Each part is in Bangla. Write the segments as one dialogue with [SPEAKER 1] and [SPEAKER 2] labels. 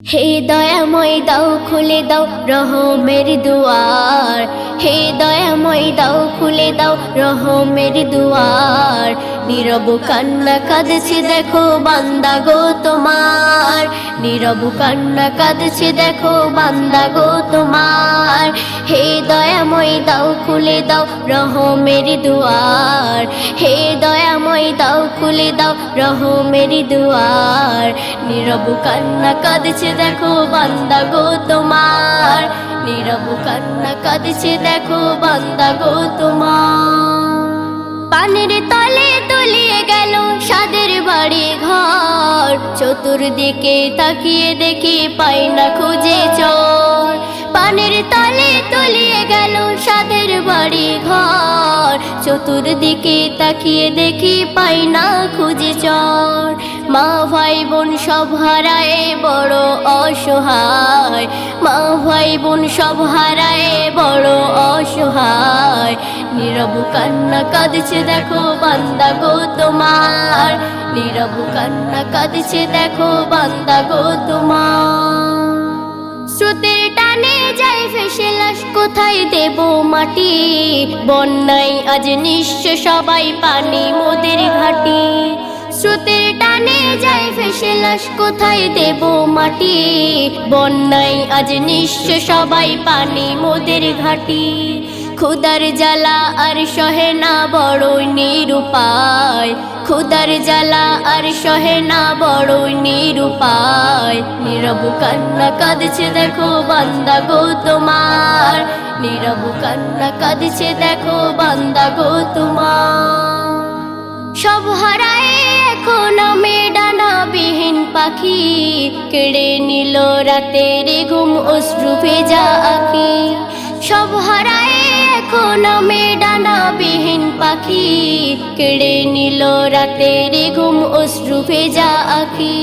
[SPEAKER 1] হে দয়াময় দাও খুলে দাও রহমের দুয়ার। হে দয়াময় দাও, খুলে দাও রহমের দুয়ার। নীরব কান্না কাঁদছে, দেখো বান্দা গো তোমার। নীরব কান্না কাঁদছে, দেখো বান্দা গো তোমার। হে দয়াময় দাও, খুলে দাও রহমের দুয়ার। হে দয়াময় দাও, খুলে দাও রহমের দুয়ার। নীরব কান্না কাঁদছে, দেখো বান্দা গো তোমার। নীরব কান্না কাঁদছে, দেখো বান্দা গো তোমার। পানের তলে তলিয়ে গেল সাদের বাড়ি ঘর। চতুর্দিকে তাকিয়ে দেখি পাই না খুঁজে চর। পানের তলে তলিয়ে গেল সাদের বাড়ি ঘর। চতুর্দিকে তাকিয়ে দেখি পাই না খুঁজে চর। মা ভাই বোন সব হারায়, বড় অসহায়। ভাই বোন সব হারায়, বড় অসহায়। নীরব কান্না কাঁদছে, দেখো বান্দা গো তোমার। নীরব কান্না কাঁদছে, দেখো বান্দা গো তোমার। স্রোতের টানে যাই ফেসে লাশ, কোথায় দেব মাটি? বন্যায় আজ নিঃস্ব সবাই পানি, মোদের ঘাটি। স্রোতের যাই ফেসে লাশ কোথায় দেব মাটি? বন্যায় আজ নিঃস্ব সবাই পানি মোদের ঘাটি। খুদার জ্বালা আর সহে না বড় নিরুপায়। খুদার জ্বালা আর সহে না বড় নিরুপায়। নীরব কান্না কাঁদছে দেখো বান্দা গো তোমার। নীরব কান্না কাঁদছে দেখো বান্দা গো তোমার। পাখি কেড়ে নিল রাতের ঘুম, অশ্রু ভেজা আখি। সব হারায় এখন আমি ডানাবিহীন পাখি। কেড়ে নিল রাতের ঘুম, অশ্রু ভেজা আখি।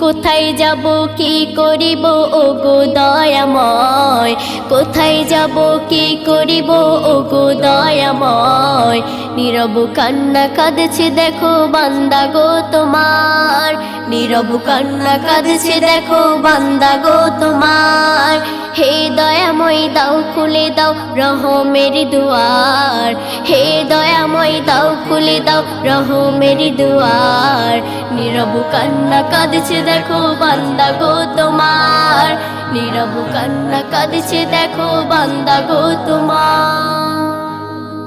[SPEAKER 1] কোথায় যাব, কি করিব? ও গো দয়াময়, কোথায় যাব, কি করিব? ও গো দয়াময়, নীরব কান্না কাঁদছে, দেখো বান্দা গো তোমার। নীরব কান্না কাঁদছে, দেখো বান্দা গো তোমার। হে দয়াময় দাও, খুলে দাও রহমের দুয়ার। হে দয়াময় দাও, খুলে দাও রহমের দুয়ার। নীরব কান্না কাঁদছে, দেখো বান্দা গো তোমার। নীরব কান্না কাঁদছে, দেখো বান্দা গো তোমার।